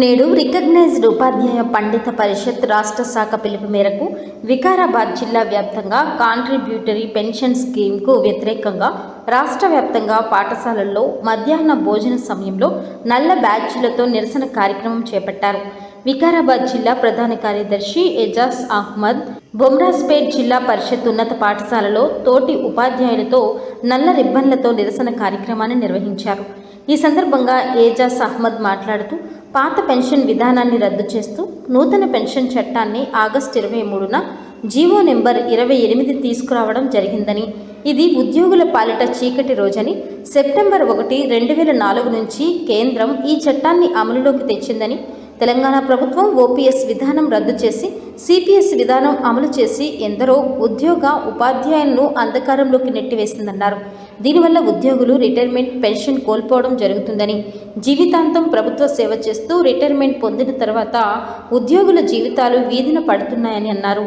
నేడు రికగ్నైజ్డ్ ఉపాధ్యాయ పండిత పరిషత్ రాష్ట్ర శాఖ పిలుపు మేరకు వికారాబాద్ జిల్లా వ్యాప్తంగా కాంట్రిబ్యూటరీ పెన్షన్ స్కీమ్కు వ్యతిరేకంగా రాష్ట్ర వ్యాప్తంగా పాఠశాలల్లో మధ్యాహ్న భోజన సమయంలో నల్ల బ్యాచ్లతో నిరసన కార్యక్రమం చేపట్టారు. వికారాబాద్ జిల్లా ప్రధాన కార్యదర్శి ఎజాజ్ అహ్మద్ బొమ్రాస్పేట్ జిల్లా పరిషత్ ఉన్నత పాఠశాలలో తోటి ఉపాధ్యాయులతో నల్ల రిబ్బన్లతో నిరసన కార్యక్రమాన్ని నిర్వహించారు. ఈ సందర్భంగా ఏజాజ్ అహ్మద్ మాట్లాడుతూ పాత పెన్షన్ విధానాన్ని రద్దు చేస్తూ నూతన పెన్షన్ చట్టాన్ని ఆగస్టు ఇరవై మూడున జీవో నెంబర్ ఇరవై ఎనిమిది తీసుకురావడం జరిగిందని ఇది ఉద్యోగుల పాలిట చీకటి రోజని సెప్టెంబర్ ఒకటి రెండు వేల నాలుగు నుంచి కేంద్రం ఈ చట్టాన్ని అమలులోకి తెచ్చిందని తెలంగాణ ప్రభుత్వం ఓపీఎస్ విధానం రద్దు చేసి సిపిఎస్ విధానం అమలు చేసి ఎందరో ఉద్యోగ ఉపాధ్యాయులను అంధకారంలోకి నెట్టివేసిందన్నారు. దీనివల్ల ఉద్యోగులు రిటైర్మెంట్ పెన్షన్ కోల్పోవడం జరుగుతుందని జీవితాంతం ప్రభుత్వ సేవ చేస్తూ రిటైర్మెంట్ పొందిన తర్వాత ఉద్యోగుల జీవితాలు వీధిన పడుతున్నాయని అన్నారు.